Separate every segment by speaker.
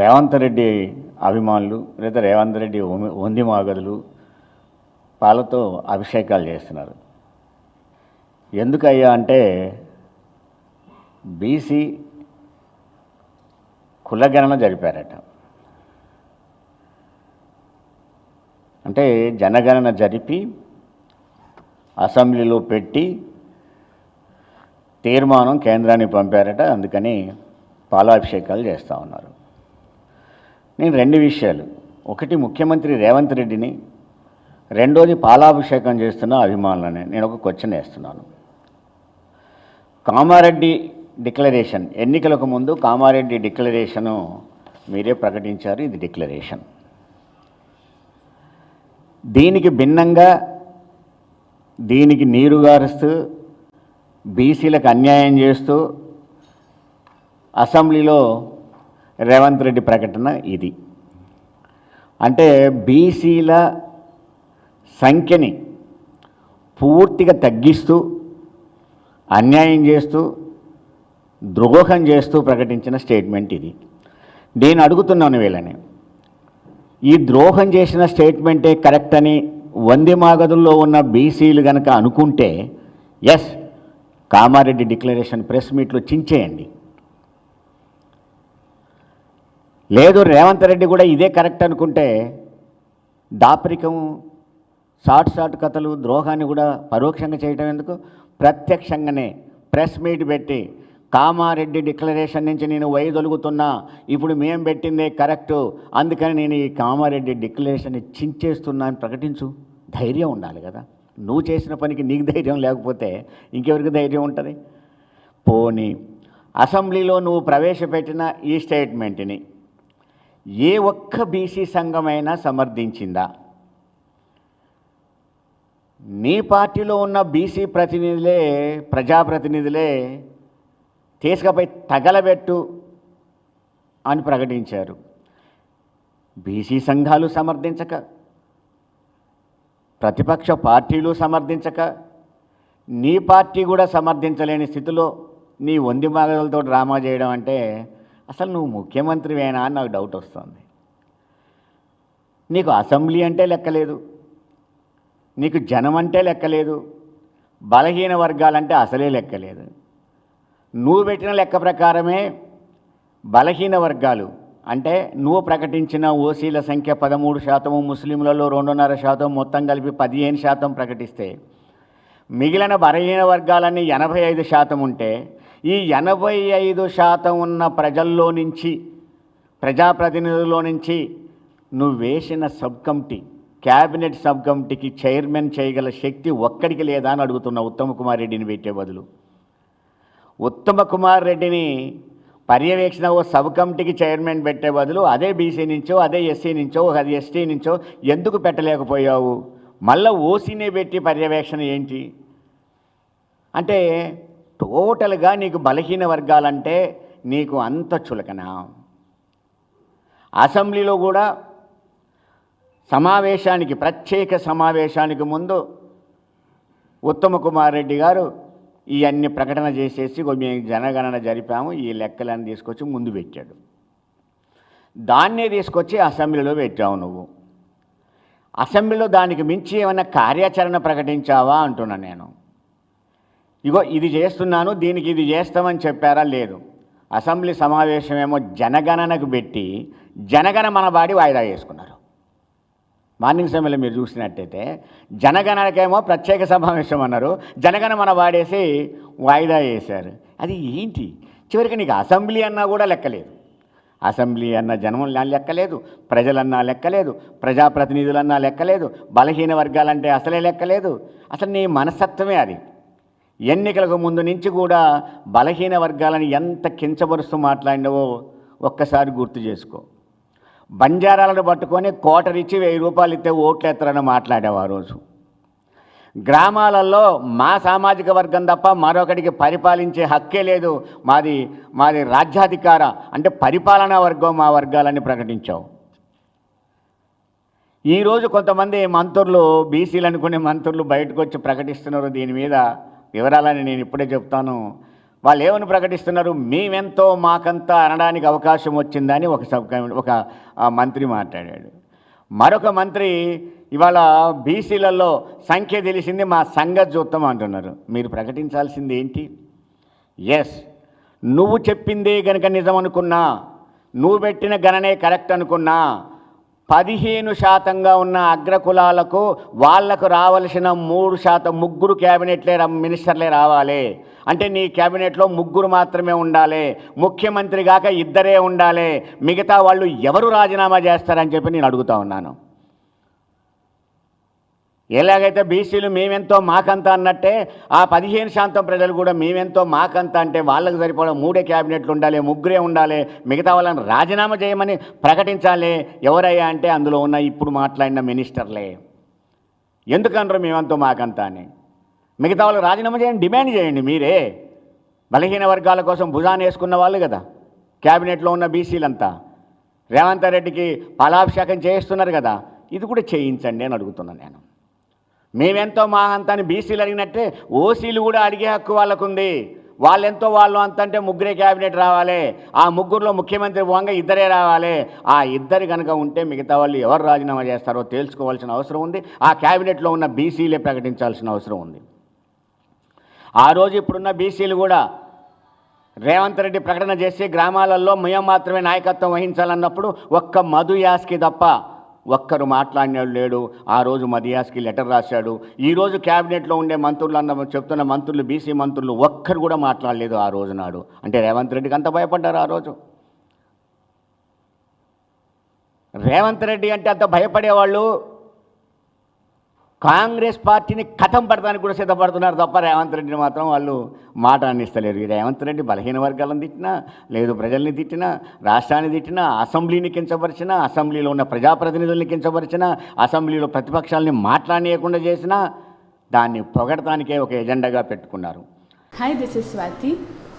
Speaker 1: రేవంత్ రెడ్డి అభిమానులు లేదా రేవంత్ రెడ్డి ఒమి- వంది మాగదులు పాలతో అభిషేకాలు చేస్తున్నారు. ఎందుకయ్యా అంటే బీసీ కులగణన జరిపారట. అంటే జనగణన జరిపి అసెంబ్లీలో పెట్టి తీర్మానం కేంద్రానికి పంపారట. అందుకని పాలాభిషేకాలు చేస్తూ ఉన్నారు. నేను రెండు విషయాలు. ఒకటి ముఖ్యమంత్రి రేవంత్ రెడ్డిని రెండోది పాలాభిషేకం చేస్తున్న అభిమానులని. నేను ఒక క్వశ్చన్ వేస్తున్నాను. కామారెడ్డి డిక్లరేషన్ ఎన్నికలకు ముందు కామారెడ్డి డిక్లరేషను మీరే ప్రకటించారు ఇది డిక్లరేషన్. దీనికి భిన్నంగా దీనికి నీరు గారుస్తూ బీసీలకు అన్యాయం చేస్తూ అసెంబ్లీలో రేవంత్ రెడ్డి ప్రకటన ఇది. అంటే బీసీల సంఖ్యని పూర్తిగా తగ్గిస్తూ అన్యాయం చేస్తూ ద్రోహం చేస్తూ ప్రకటించిన స్టేట్మెంట్ ఇది. నేను అడుగుతున్నాను వీళ్ళని ఈ ద్రోహం చేసిన స్టేట్మెంటే కరెక్ట్ అని వంది మాగదుల్లో ఉన్న బీసీలు కనుక అనుకుంటే ఎస్ కామారెడ్డి డిక్లరేషన్ ప్రెస్ మీట్లో చించేయండి. లేదు రేవంత్ రెడ్డి కూడా ఇదే కరెక్ట్ అనుకుంటే దాపరికం షార్ట్ షార్ట్ కథలు ద్రోహాన్ని కూడా పరోక్షంగా చేయటం ఎందుకు? ప్రత్యక్షంగానే ప్రెస్ మీట్ పెట్టి కామారెడ్డి డిక్లరేషన్ నుంచి నేను వైదొలుగుతున్నా ఇప్పుడు మేం పెట్టిందే కరెక్టు అందుకని నేను ఈ కామారెడ్డి డిక్లరేషన్ని చించేస్తున్నా అని ప్రకటించు. ధైర్యం ఉండాలి కదా. నువ్వు చేసిన పనికి నీకు ధైర్యం లేకపోతే ఇంకెవరికి ధైర్యం ఉంటుంది? పోనీ అసెంబ్లీలో నువ్వు ప్రవేశపెట్టిన ఈ స్టేట్మెంట్ని ఏ ఒక్క బీసీ సంఘమైనా సమర్థించిందా? నీ పార్టీలో ఉన్న బీసీ ప్రతినిధులే ప్రజాప్రతినిధులే తీసుకపోయి తగలబెట్టు అని ప్రకటించారు. బీసీ సంఘాలు సమర్థించక ప్రతిపక్ష పార్టీలు సమర్థించక నీ పార్టీ కూడా సమర్థించలేని స్థితిలో నీ వంది మాగలతో డ్రామా చేయడం అంటే అసలు నువ్వు ముఖ్యమంత్రివేనా అని నాకు డౌట్ వస్తుంది. నీకు అసెంబ్లీ అంటే లెక్కలేదు. నీకు జనం అంటే లెక్కలేదు. బలహీన వర్గాలంటే అసలే లెక్కలేదు. నువ్వు పెట్టిన లెక్క ప్రకారమే బలహీన వర్గాలు అంటే నువ్వు ప్రకటించిన ఓసీల సంఖ్య పదమూడు శాతము ముస్లింలలో రెండున్నర శాతం మొత్తం కలిపి పదిహేను శాతం ప్రకటిస్తే మిగిలిన బలహీన వర్గాలన్నీ ఎనభై ఐదు శాతం ఉంటే ఈ ఎనభై ఐదు శాతం ఉన్న ప్రజల్లో నుంచి ప్రజాప్రతినిధుల్లో నుంచి నువ్వు వేసిన సబ్ కమిటీ క్యాబినెట్ సబ్ కమిటీకి చైర్మన్ చేయగల శక్తి ఒక్కడికి లేదా అని అడుగుతున్న ఉత్తమకుమార్ రెడ్డిని పెట్టే బదులు. ఉత్తమ కుమార్ రెడ్డిని పర్యవేక్షణ ఓ సబ్ కమిటీకి చైర్మన్ పెట్టే బదులు అదే బీసీ నుంచో అదే ఎస్సీ నుంచో అది ఎస్టీ నుంచో ఎందుకు పెట్టలేకపోయావు? మళ్ళీ ఓసీనే పెట్టి పర్యవేక్షణ ఏంటి? అంటే టోటల్గా నీకు బలహీన వర్గాలంటే నీకు అంత చులకన? అసెంబ్లీలో కూడా సమావేశానికి ప్రత్యేక సమావేశానికి ముందు ఉత్తమ కుమార్ రెడ్డి గారు ఇవన్నీ ప్రకటన చేసేసి మేము జనగణన జరిపాము ఈ లెక్కలన్నీ తీసుకొచ్చి ముందు పెట్టాడు. దాన్నే తీసుకొచ్చి అసెంబ్లీలో పెట్టావు నువ్వు. అసెంబ్లీలో దానికి మించి ఏమైనా కార్యాచరణ ప్రకటించావా అంటున్నా నేను. ఇగో ఇది చేస్తున్నాను దీనికి ఇది చేస్తామని చెప్పారా? లేదు. అసెంబ్లీ సమావేశమేమో జనగణనకు పెట్టి జనగణ మన బాడీ వాయిదా వేసుకున్నారు. మార్నింగ్ సమయంలో మీరు చూసినట్టయితే జనగణనకేమో ప్రత్యేక సమావేశం అన్నారు. జనగణ మన వాడేసి వాయిదా వేశారు. అది ఏంటి? చివరికి నీకు అసెంబ్లీ అన్నా కూడా లెక్కలేదు. అసెంబ్లీ అన్న జనం లెక్కలేదు. ప్రజలన్నా లెక్కలేదు. ప్రజాప్రతినిధులన్నా లెక్కలేదు. బలహీన వర్గాలంటే అసలే లెక్కలేదు. అసలు నీ మనస్తత్వమే అది. ఎన్నికలకు ముందు నుంచి కూడా బలహీన వర్గాలను ఎంత కించపరుస్తూ మాట్లాడినవో ఒక్కసారి గుర్తు చేసుకో. బంజారాలను పట్టుకొని కోటరిచ్చి వెయ్యి రూపాయలు ఇస్తే ఓట్లేత్తారని మాట్లాడావు ఆ రోజు. గ్రామాలలో మా సామాజిక వర్గం తప్ప మరొకటికి పరిపాలించే హక్కే లేదు. మాది మాది రాజ్యాధికార అంటే పరిపాలనా వర్గం మా వర్గాలని ప్రకటించావు. ఈరోజు కొంతమంది మంత్రులు బీసీలు అనుకునే మంత్రులు బయటకు వచ్చి ప్రకటిస్తున్నారు దీని మీద. వివరాలని నేను ఇప్పుడే చెప్తాను. వాళ్ళు ఏమని ప్రకటిస్తున్నారు? మేమెంతో మాకంతా అనడానికి అవకాశం వచ్చిందని ఒక సబ్ ఒక మంత్రి మాట్లాడాడు. మరొక మంత్రి ఇవాళ బీసీలలో సంఖ్య తెలిసింది మా సంగతి చూద్దాం అంటున్నారు. మీరు ప్రకటించాల్సింది ఏంటి? ఎస్ నువ్వు చెప్పిందే కనుక నిజం అనుకున్నా నువ్వు పెట్టిన గణనే కరెక్ట్ అనుకున్నా పదిహేను శాతంగా ఉన్న అగ్రకులాలకు వాళ్ళకు రావలసిన మూడు శాతం ముగ్గురు క్యాబినెట్లే మినిస్టర్లే రావాలి. అంటే నీ క్యాబినెట్లో ముగ్గురు మాత్రమే ఉండాలి. ముఖ్యమంత్రి కాక ఇద్దరే ఉండాలి. మిగతా వాళ్ళు ఎవరు రాజీనామా చేస్తారని చెప్పి నేను అడుగుతా ఉన్నాను. ఎలాగైతే బీసీలు మేమెంతో మాకంత అన్నట్టే ఆ పదిహేను శాతం ప్రజలు కూడా మేమెంతో మాకంత అంటే వాళ్ళకి సరిపడ మూడే క్యాబినెట్లు ఉండాలి ముగ్గురే ఉండాలి మిగతా వాళ్ళని రాజీనామా చేయమని ప్రకటించాలి. ఎవరయ్యా అంటే అందులో ఉన్న ఇప్పుడు మాట్లాడిన మినిస్టర్లే. ఎందుకనరు మేమంతో మాకంత అని? మిగతా వాళ్ళు రాజీనామా చేయండి డిమాండ్ చేయండి మీరే. బలహీన వర్గాల కోసం భుజాన్ని వేసుకున్న వాళ్ళు కదా క్యాబినెట్లో ఉన్న బీసీలంతా. రేవంత్ రెడ్డికి పాలాభిషేకం చేయిస్తున్నారు కదా ఇది కూడా చేయించండి అని అడుగుతున్నాను నేను. మేమెంతో మా అంత అని బీసీలు అడిగినట్టే ఓసీలు కూడా అడిగే హక్కు వాళ్ళకుంది. వాళ్ళెంతో వాళ్ళు అంత అంటే ముగ్గురే క్యాబినెట్ రావాలి. ఆ ముగ్గురులో ముఖ్యమంత్రి పోగా ఇద్దరే రావాలి. ఆ ఇద్దరు కనుక ఉంటే మిగతా వాళ్ళు ఎవరు రాజీనామా చేస్తారో తేల్చుకోవాల్సిన అవసరం ఉంది. ఆ క్యాబినెట్లో ఉన్న బీసీలే ప్రకటించాల్సిన అవసరం ఉంది. ఆ రోజు ఇప్పుడున్న బీసీలు కూడా రేవంత్ రెడ్డి ప్రకటన చేసి గ్రామాలలో మేము మాత్రమే నాయకత్వం వహించాలన్నప్పుడు ఒక్క మధు యాస్కి తప్ప ఒక్కరు మాట్లాడినాడు లేడు. ఆ రోజు మదియాస్కి లెటర్ రాశాడు. ఈరోజు క్యాబినెట్లో ఉండే మంత్రులు అన్న చెప్తున్న మంత్రులు బీసీ మంత్రులు ఒక్కరు కూడా మాట్లాడలేదు ఆ రోజు నాడు. అంటే రేవంత్ రెడ్డికి అంత భయపడ్డారు ఆ రోజు. రేవంత్ రెడ్డి అంటే అంత భయపడేవాళ్ళు కాంగ్రెస్ పార్టీని కథం పడడానికి కూడా సిద్ధపడుతున్నారు తప్ప రేవంత్ రెడ్డిని మాత్రం వాళ్ళు మాట అందిస్తలేరు ఈ రేవంత్ రెడ్డి బలహీన వర్గాలను తిట్టినా లేదు ప్రజల్ని తిట్టినా రాష్ట్రాన్ని తిట్టినా అసెంబ్లీని కించపరిచినా అసెంబ్లీలో ఉన్న ప్రజాప్రతినిధుల్ని కించపరిచినా అసెంబ్లీలో ప్రతిపక్షాలని మాట్లాడనీయకుండా చేసినా దాన్ని పొగడటానికే ఒక ఎజెండాగా పెట్టుకున్నారు
Speaker 2: hi this is Swathi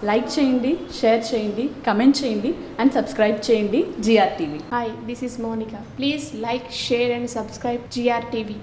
Speaker 2: like చేయండి షేర్ చేయండి కమెంట్ చేయండి అండ్ సబ్స్క్రైబ్ చేయండి GR TV
Speaker 3: Hi, this is Monica. Please like, share, and subscribe GRTV.